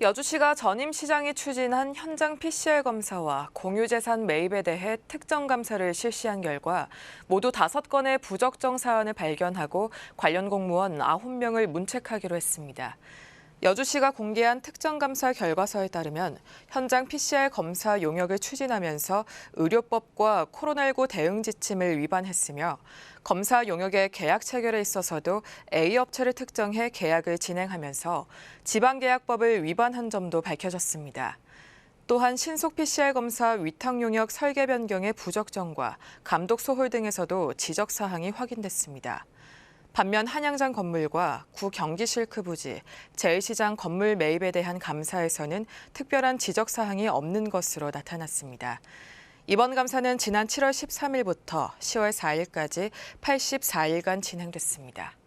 여주시가 전임시장이 추진한 현장 PCR 검사와 공유재산 매입에 대해 특정 감사를 실시한 결과 모두 다섯 건의 부적정 사안을 발견하고 관련 공무원 9명을 문책하기로 했습니다. 여주시가 공개한 특정 감사 결과서에 따르면 현장 PCR 검사 용역을 추진하면서 의료법과 코로나19 대응 지침을 위반했으며 검사 용역의 계약 체결에 있어서도 A 업체를 특정해 계약을 진행하면서 지방계약법을 위반한 점도 밝혀졌습니다. 또한 신속 PCR 검사 위탁 용역 설계 변경의 부적정과 감독 소홀 등에서도 지적 사항이 확인됐습니다. 반면 한양장 건물과 구 경기실크 부지, 제일시장 건물 매입에 대한 감사에서는 특별한 지적 사항이 없는 것으로 나타났습니다. 이번 감사는 지난 7월 13일부터 10월 4일까지 84일간 진행됐습니다.